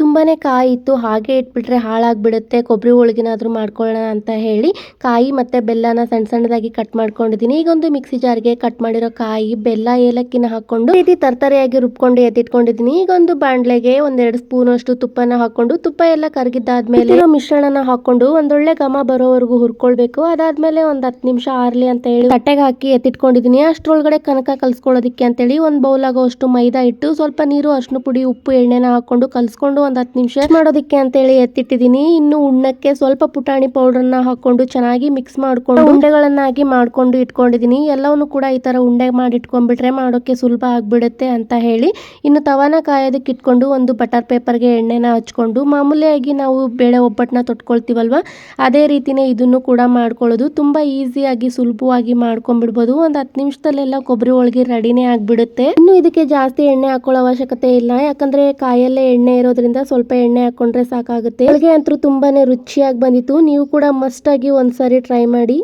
ತುಂಬಾನೇ ಕಾಯಿ ಇತ್ತು, ಹಾಗೆ ಇಟ್ಬಿಟ್ರೆ ಹಾಳಾಗ್ಬಿಡುತ್ತೆ ಕೊಬ್ಬರಿ ಹೋಳಿಗೆನಾದರೂ ಮಾಡ್ಕೊಳ್ಳೋಣ ಅಂತ ಹೇಳಿ ಕಾಯಿ ಮತ್ತೆ ಬೆಲ್ಲನ ಸಣ್ಣ ಸಣ್ಣದಾಗಿ ಕಟ್ ಮಾಡ್ಕೊಂಡಿದ್ದೀನಿ. ಈಗೊಂದು ಮಿಕ್ಸಿ ಜಾರ್ಗೆ ಕಟ್ ಮಾಡಿರೋ ಕಾಯಿ ಬೆಲ್ಲ ಏಲಕ್ಕಿನ ಹಾಕೊಂಡು ಈ ರೀತಿ ತರ್ತರಿಯಾಗಿ ರುಬ್ಕೊಂಡು ಎತ್ತಿಟ್ಕೊಂಡಿದ್ದೀನಿ. ಈಗೊಂದು ಒಂದು ಬಾಣ್ಲೆಗೆ ಒಂದೆರಡು ಸ್ಪೂನ್ ಅಷ್ಟು ತುಪ್ಪನ ಹಾಕೊಂಡು ತುಪ್ಪ ಎಲ್ಲ ಕರಗಿದ್ದಾದ್ಮೇಲೆ ಮಿಶ್ರಣನ ಹಾಕೊಂಡು ಒಂದೊಳ್ಳೆ ಘಮ ಬರೋವರೆಗೂ ಹುರ್ಕೊಳ್ಬೇಕು. ಅದಾದ್ಮೇಲೆ ಒಂದು ಹತ್ತು ನಿಮಿಷ ಆರ್ಲಿ ಅಂತ ಹೇಳಿ ತಟ್ಟೆಗೆ ಹಾಕಿ ಎತ್ತಿಟ್ಕೊಂಡಿದ್ದೀನಿ. ಅಷ್ಟರೊಳಗಡೆ ಕನಕ ಕಲ್ಸ್ಕೊಳ್ಳೋದಕ್ಕೆ ಅಂತೇಳಿ ಒಂದು ಬೌಲ್ ಆಗೋಷ್ಟು ಮೈದಾ ಇಟ್ಟು ಸ್ವಲ್ಪ ನೀರು ಅರ್ಶಿನ ಪುಡಿ, ಉಪ್ಪು, ಎಣ್ಣೆನ ಹಾಕೊಂಡು ಕಲ್ಸ್ಕೊಂಡು ಒಂದ್ ಹತ್ತು ನಿಮಿಷ ಮಾಡೋದಕ್ಕೆ ಅಂತೇಳಿ ಎತ್ತಿಟ್ಟಿದ್ದೀನಿ. ಇನ್ನು ಉಣ್ಣಕ್ಕೆ ಸ್ವಲ್ಪ ಪುಟಾಣಿ ಪೌಡರ್ನ ಹಾಕೊಂಡು ಚೆನ್ನಾಗಿ ಮಿಕ್ಸ್ ಮಾಡ್ಕೊಂಡು ಉಂಡೆಗಳನ್ನಾಗಿ ಮಾಡ್ಕೊಂಡು ಇಟ್ಕೊಂಡಿದ್ದೀನಿ. ಎಲ್ಲವನ್ನು ಕೂಡ ಈ ತರ ಉಂಡೆ ಮಾಡಿ ಇಟ್ಕೊಂಡ್ಬಿಟ್ರೆ ಮಾಡೋಕೆ ಸುಲಭ ಆಗಿಬಿಡುತ್ತೆ ಅಂತ ಹೇಳಿ. ಇನ್ನು ತವಾನ ಕಾಯೋದಕ್ಕೆ ಇಟ್ಕೊಂಡು ಒಂದು ಬಟರ್ ಪೇಪರ್ಗೆ ಎಣ್ಣೆನ ಹಚ್ಕೊಂಡು ಮಾಮೂಲಿಯಾಗಿ ನಾವು ಬೇಳೆ ಒಬ್ಬಟ್ಟನ್ನ ತೊಟ್ಕೊಳ್ತೀವಲ್ವ, ಅದೇ ರೀತಿನೇ ಇದನ್ನು ಕೂಡ ಮಾಡ್ಕೊಳ್ಳೋದು. ತುಂಬ ಈಸಿಯಾಗಿ ಸುಲಭವಾಗಿ ಮಾಡ್ಕೊಂಡ್ಬಿಡ್ಬೋದು. ಒಂದು ಹತ್ತು ನಿಮಿಷದಲ್ಲೆಲ್ಲ ಕೊಬ್ಬರಿ ಹೋಳಿಗೆ ರೆಡಿನೇ ಆಗಿಬಿಡುತ್ತೆ. ಇನ್ನು ಇದಕ್ಕೆ ಜಾಸ್ತಿ ಎಣ್ಣೆ ಹಾಕೊಳ್ಳೋ ಅವಶ್ಯಕತೆ ಇಲ್ಲ. ಯಾಕಂದ್ರೆ ಕಾಯಲ್ಲೇ ಎಣ್ಣೆ ಇರೋದ್ರಿಂದ ಸ್ವಲ್ಪ ಎಣ್ಣೆ ಹಾಕೊಂಡ್ರೆ ಸಾಕಾಗುತ್ತೆ. ಅಂತೂ ತುಂಬಾನೇ ರುಚಿಯಾಗಿ ಬಂದಿತ್ತು. ನೀವು ಕೂಡ ಮಸ್ಟ್ ಆಗಿ ಒಂದ್ಸರಿ ಟ್ರೈ ಮಾಡಿ.